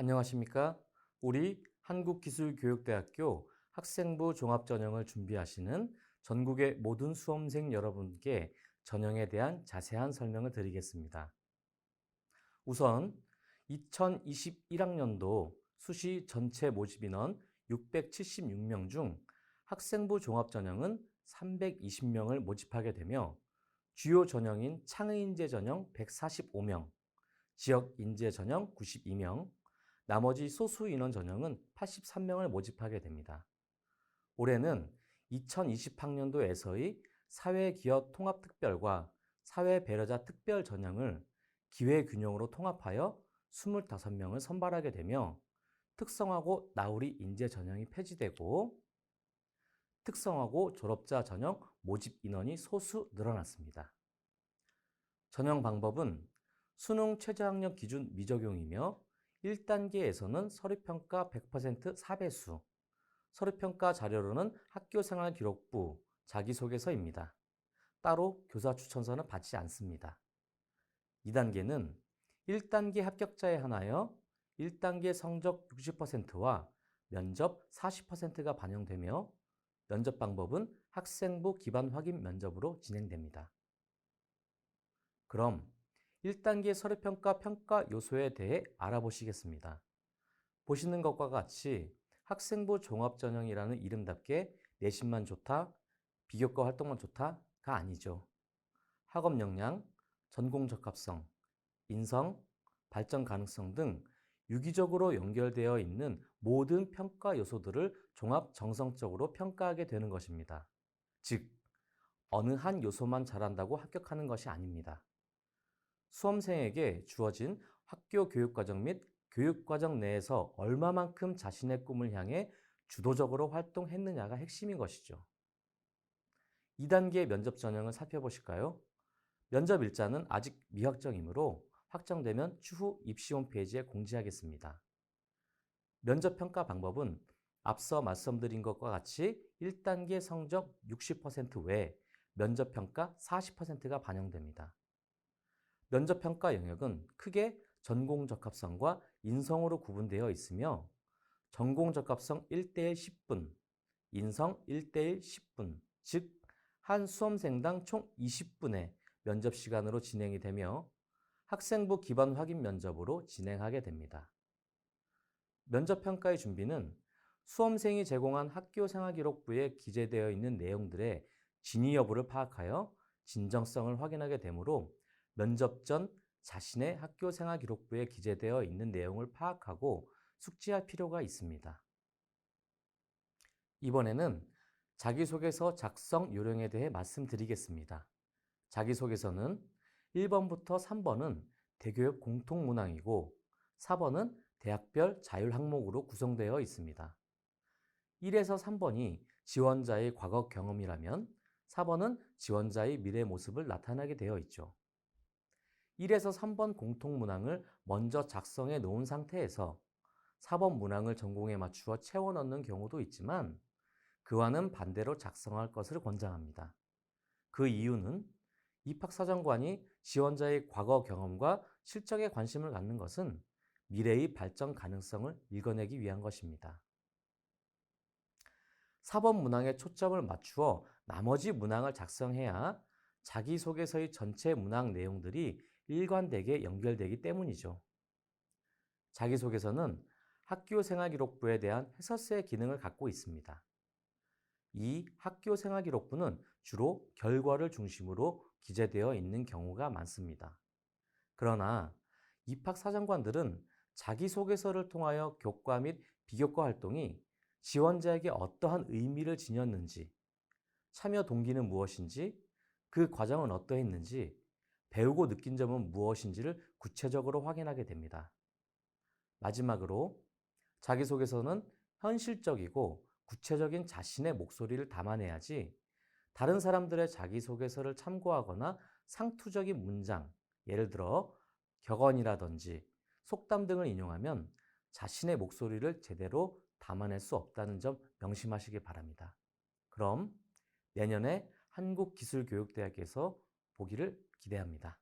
안녕하십니까? 우리 한국기술교육대학교 학생부 종합전형을 준비하시는 전국의 모든 수험생 여러분께 전형에 대한 자세한 설명을 드리겠습니다. 우선 2021학년도 수시 전체 모집 인원 676명 중 학생부 종합전형은 320명을 모집하게 되며 주요 전형인 창의인재 전형 145명, 지역인재 전형 92명, 나머지 소수 인원 전형은 83명을 모집하게 됩니다. 올해는 2020학년도에서의 사회기업 통합특별과 사회배려자 특별 전형을 기회균형으로 통합하여 25명을 선발하게 되며 특성화고 나우리 인재 전형이 폐지되고 특성화고 졸업자 전형 모집 인원이 소수 늘어났습니다. 전형 방법은 수능 최저학력 기준 미적용이며 1단계에서는 서류평가 100% 4배수, 서류평가 자료로는 학교생활 기록부, 자기소개서입니다. 따로 교사 추천서는 받지 않습니다. 2단계는 1단계 합격자에 한하여 1단계 성적 60%와 면접 40%가 반영되며 면접 방법은 학생부 기반 확인 면접으로 진행됩니다. 그럼 1단계 서류평가 평가 요소에 대해 알아보시겠습니다. 보시는 것과 같이 학생부 종합전형이라는 이름답게 내신만 좋다, 비교과 활동만 좋다가 아니죠. 학업 역량, 전공 적합성, 인성, 발전 가능성 등 유기적으로 연결되어 있는 모든 평가 요소들을 종합 정성적으로 평가하게 되는 것입니다. 즉, 어느 한 요소만 잘한다고 합격하는 것이 아닙니다. 수험생에게 주어진 학교 교육과정 및 교육과정 내에서 얼마만큼 자신의 꿈을 향해 주도적으로 활동했느냐가 핵심인 것이죠. 2단계 면접 전형을 살펴보실까요? 면접 일자는 아직 미확정이므로 확정되면 추후 입시 홈페이지에 공지하겠습니다. 면접 평가 방법은 앞서 말씀드린 것과 같이 1단계 성적 60%외 면접 평가 40%가 반영됩니다. 면접 평가 영역은 크게 전공 적합성과 인성으로 구분되어 있으며 전공 적합성 1대1 10분, 인성 1대1 10분, 즉 한 수험생당 총 20분의 면접 시간으로 진행이 되며 학생부 기반 확인 면접으로 진행하게 됩니다. 면접 평가의 준비는 수험생이 제공한 학교 생활기록부에 기재되어 있는 내용들의 진위 여부를 파악하여 진정성을 확인하게 되므로 면접 전 자신의 학교 생활 기록부에 기재되어 있는 내용을 파악하고 숙지할 필요가 있습니다. 이번에는 자기소개서 작성 요령에 대해 말씀드리겠습니다. 자기소개서는 1번부터 3번은 대교육 공통 문항이고 4번은 대학별 자율 항목으로 구성되어 있습니다. 1에서 3번이 지원자의 과거 경험이라면 4번은 지원자의 미래 모습을 나타나게 되어 있죠. 1에서 3번 공통 문항을 먼저 작성해 놓은 상태에서 4번 문항을 전공에 맞추어 채워 넣는 경우도 있지만 그와는 반대로 작성할 것을 권장합니다. 그 이유는 입학사정관이 지원자의 과거 경험과 실적에 관심을 갖는 것은 미래의 발전 가능성을 읽어내기 위한 것입니다. 4번 문항에 초점을 맞추어 나머지 문항을 작성해야 자기소개서의 전체 문항 내용들이 일관되게 연결되기 때문이죠. 자기소개서는 학교 생활기록부에 대한 해설서의 기능을 갖고 있습니다. 이 학교 생활기록부는 주로 결과를 중심으로 기재되어 있는 경우가 많습니다. 그러나 입학사정관들은 자기소개서를 통하여 교과 및 비교과 활동이 지원자에게 어떠한 의미를 지녔는지, 참여 동기는 무엇인지, 그 과정은 어떠했는지, 배우고 느낀 점은 무엇인지를 구체적으로 확인하게 됩니다. 마지막으로 자기소개서는 현실적이고 구체적인 자신의 목소리를 담아내야지 다른 사람들의 자기소개서를 참고하거나 상투적인 문장, 예를 들어 격언이라든지 속담 등을 인용하면 자신의 목소리를 제대로 담아낼 수 없다는 점 명심하시기 바랍니다. 그럼 내년에 한국기술교육대학에서 보기를 기대합니다.